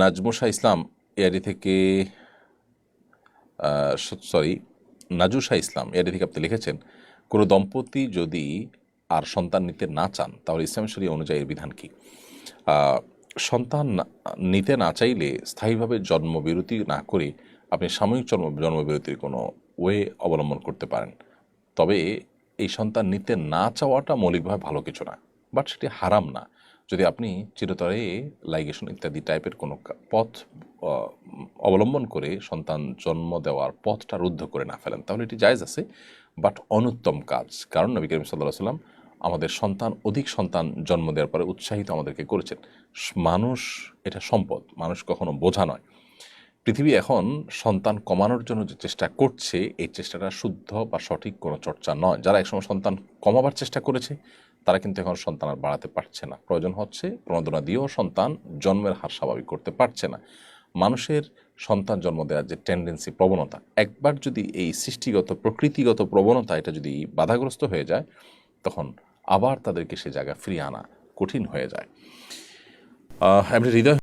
নাজমুশা ইসলাম এআডি থেকে সরি নাজুশা ইসলাম এআডি থেকে আপনি লিখেছেন, কোনো দম্পতি যদি আর সন্তান নিতে না চান, তাহলে ইসলাম শরী অনুযায়ী বিধান কি? সন্তান নিতে না চাইলে স্থায়ীভাবে জন্মবিরতি না করে আপনি সাময়িক জন্ম, জন্মবিরতির কোনো ওয়ে অবলম্বন করতে পারেন। তবে এই সন্তান নিতে না চাওয়াটা মৌলিকভাবে ভালো কিছু না, বাট সেটি হারাম না। যদি আপনি চিরতরে লাইগেশন ইত্যাদি টাইপের কোনো পথ অবলম্বন করে সন্তান জন্ম দেওয়ার পথটা রুদ্ধ করে না ফেলেন, তাহলে এটি জায়েজ আছে বাট অনুত্তম কাজ। কারণ নবী করিম সাল্লাহ সাল্লাম আমাদের সন্তান, অধিক সন্তান জন্ম দেওয়ার পরে উৎসাহিত আমাদেরকে করেছেন। মানুষ এটা সম্পদ, মানুষ কখনো বোঝা নয়। পৃথিবী এখন সন্তান কমানোর জন্য যে চেষ্টা করছে, এই চেষ্টাটা শুদ্ধ বা সঠিক কোনো চর্চা নয়। যারা একসময় সন্তান কমাবার চেষ্টা করেছে তারা কিন্তু এখন সন্তান আর বাড়াতে পারছে না। প্রয়োজন হচ্ছে প্রণোদনা দিয়েও সন্তান জন্মের হার স্বাভাবিক করতে পারছে না। মানুষের সন্তান জন্ম দেওয়ার যে টেন্ডেন্সি প্রবণতা, একবার যদি এই সৃষ্টিগত, প্রকৃতিগত প্রবণতা এটা যদি বাধাগ্রস্ত হয়ে যায়, তখন আবার তাদেরকে সে জায়গা ফিরিয়ে আনা কঠিন হয়ে যায়। এমনি হৃদয়